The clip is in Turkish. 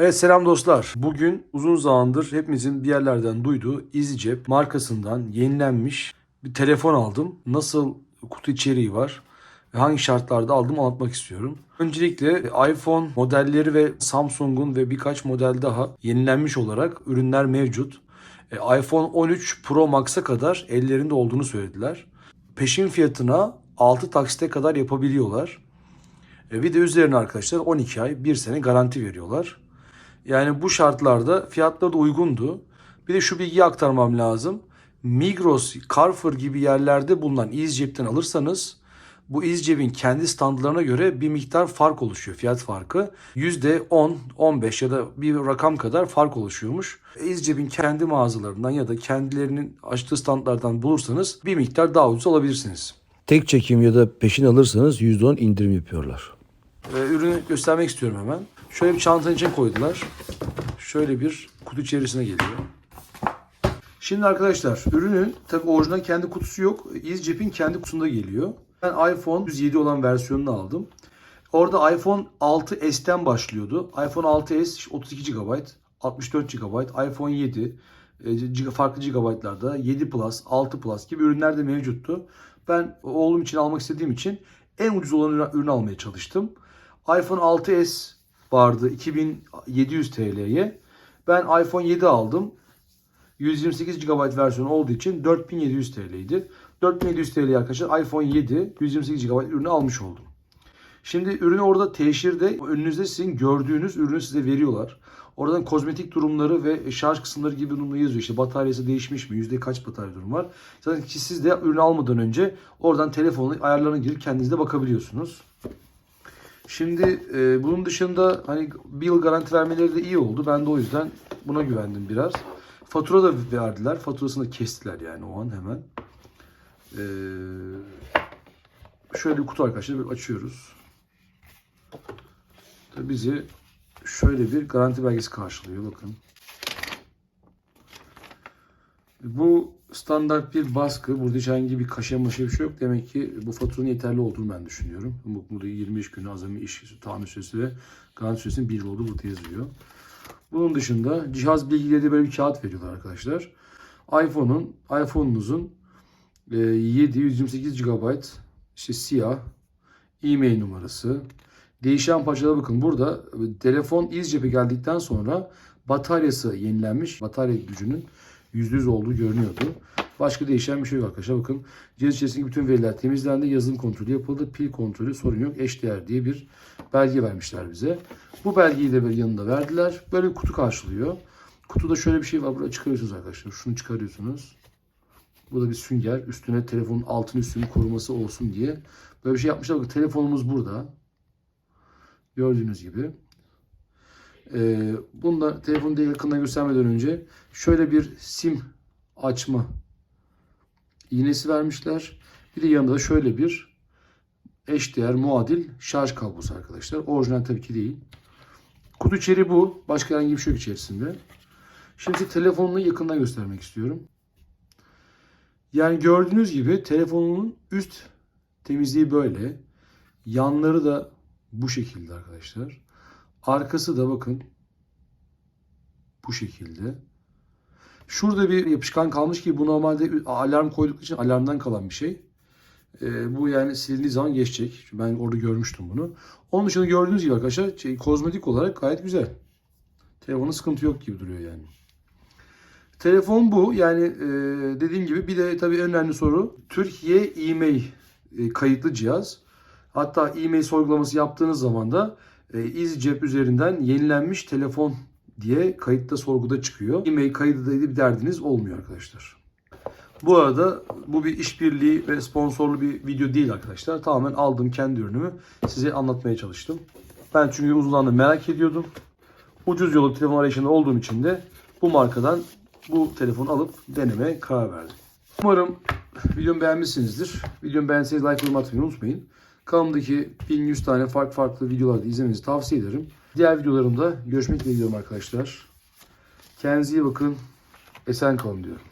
Evet selam dostlar. Bugün uzun zamandır hepimizin bir yerlerden duyduğu EasyCep markasından yenilenmiş bir telefon aldım. Nasıl kutu içeriği var ve hangi şartlarda aldım anlatmak istiyorum. Öncelikle iPhone modelleri ve Samsung'un ve birkaç model daha yenilenmiş olarak ürünler mevcut. E, iPhone 13 Pro Max'a kadar ellerinde olduğunu söylediler. Peşin fiyatına 6 taksite kadar yapabiliyorlar. E, Bir de üzerine arkadaşlar 12 ay 1 sene garanti veriyorlar. Yani bu şartlarda fiyatları da uygundu. Bir de şu bilgiyi aktarmam lazım. Migros, Carrefour gibi yerlerde bulunan EasyCep'ten alırsanız bu EasyCep'in kendi standlarına göre bir miktar fark oluşuyor. Fiyat farkı. %10, 15 ya da bir rakam kadar fark oluşuyormuş. EasyCep'in kendi mağazalarından ya da kendilerinin açtığı standlardan bulursanız bir miktar daha ucuz alabilirsiniz. Tek çekim ya da peşin alırsanız %10 indirim yapıyorlar. Ee, ürünü göstermek istiyorum hemen. Şöyle bir çantanın içine koydular. Şöyle bir kutu içerisine geliyor. Şimdi arkadaşlar ürünün tabi orijinal kendi kutusu yok. EasyCep'in kendi kutusunda geliyor. Ben iPhone 107 olan versiyonunu aldım. Orada iPhone 6s'ten başlıyordu. iPhone 6s 32 GB, 64 GB, iPhone 7 e, farklı GB'larda 7 Plus, 6 Plus gibi ürünler de mevcuttu. Ben oğlum için almak istediğim için en ucuz olan ürün- ürünü almaya çalıştım. iPhone 6s vardı 2700 TL'ye. Ben iPhone 7 aldım. 128 GB versiyonu olduğu için 4700 TL'ydi. 4700 TL'ye arkadaşlar iPhone 7 128 GB ürünü almış oldum. Şimdi ürünü orada teşhirde önünüzde sizin gördüğünüz ürünü size veriyorlar. Oradan kozmetik durumları ve şarj kısımları gibi durumları yazıyor. İşte bataryası değişmiş mi? Yüzde kaç batarya durum var? Zaten siz de ürünü almadan önce oradan telefonun ayarlarına girip kendiniz de bakabiliyorsunuz. Şimdi e, bunun dışında hani bir yıl garanti vermeleri de iyi oldu. Ben de o yüzden buna güvendim biraz. Fatura da verdiler. Faturasını da kestiler yani o an hemen. E, şöyle bir kutu arkadaşlar bir açıyoruz. Tabii bizi şöyle bir garanti belgesi karşılıyor bakın. Bu standart bir baskı. Burada hiç herhangi bir kaşe maşe bir şey yok. Demek ki bu faturanın yeterli olduğunu ben düşünüyorum. Bu- Burada 25 gün azami iş tahammül süresi ve garanti süresinin 1 yıl olduğu burada yazıyor. Bunun dışında cihaz bilgileri de böyle bir kağıt veriyorlar arkadaşlar. iPhone'un, iPhone'unuzun e, 7 128 GB işte siyah e-mail numarası. Değişen parçalara bakın. Burada e, telefon iz cephe geldikten sonra bataryası yenilenmiş. Batarya gücünün %100 olduğu görünüyordu. Başka değişen bir şey yok arkadaşlar. Bakın cihaz içerisindeki bütün veriler temizlendi. Yazılım kontrolü yapıldı. Pil kontrolü sorun yok. Eşdeğer diye bir belge vermişler bize. Bu belgeyi de böyle yanında verdiler. Böyle bir kutu karşılıyor. Kutuda şöyle bir şey var. Burada çıkarıyorsunuz arkadaşlar. Şunu çıkarıyorsunuz. Bu da bir sünger. Üstüne telefonun altın üstünü koruması olsun diye. Böyle bir şey yapmışlar. Bakın telefonumuz burada. Gördüğünüz gibi. Ee, bunu da telefonu da yakından göstermeden önce şöyle bir sim açma iğnesi vermişler. Bir de yanında da şöyle bir eşdeğer muadil şarj kablosu arkadaşlar. Orijinal tabii ki değil. Kutu içeriği bu. Başka herhangi bir şey yok içerisinde. Şimdi telefonunu yakından göstermek istiyorum. Yani gördüğünüz gibi telefonun üst temizliği böyle. Yanları da bu şekilde arkadaşlar. Arkası da bakın bu şekilde. Şurada bir yapışkan kalmış ki bu normalde alarm koyduk için alarmdan kalan bir şey. Ee, bu yani silindiği zaman geçecek. Ben orada görmüştüm bunu. Onun dışında gördüğünüz gibi arkadaşlar şey, kozmetik olarak gayet güzel. Telefonun sıkıntı yok gibi duruyor yani. Telefon bu. Yani e, dediğim gibi bir de tabii en önemli soru Türkiye e-mail e, kayıtlı cihaz. Hatta e-mail sorgulaması yaptığınız zaman da e, EasyCep üzerinden yenilenmiş telefon diye kayıtta sorguda çıkıyor. E-mail kaydı da bir derdiniz olmuyor arkadaşlar. Bu arada bu bir işbirliği ve sponsorlu bir video değil arkadaşlar. Tamamen aldığım kendi ürünümü size anlatmaya çalıştım. Ben çünkü uzun zamandır merak ediyordum. Ucuz yolu telefon arayışında olduğum için de bu markadan bu telefonu alıp denemeye karar verdim. Umarım videomu beğenmişsinizdir. Videomu beğenseniz like yorum atmayı unutmayın. Kanalımdaki 1100 tane farklı farklı videolarda izlemenizi tavsiye ederim. Diğer videolarımda görüşmek diyorum arkadaşlar. Kendinize iyi bakın. Esen kalın diyorum.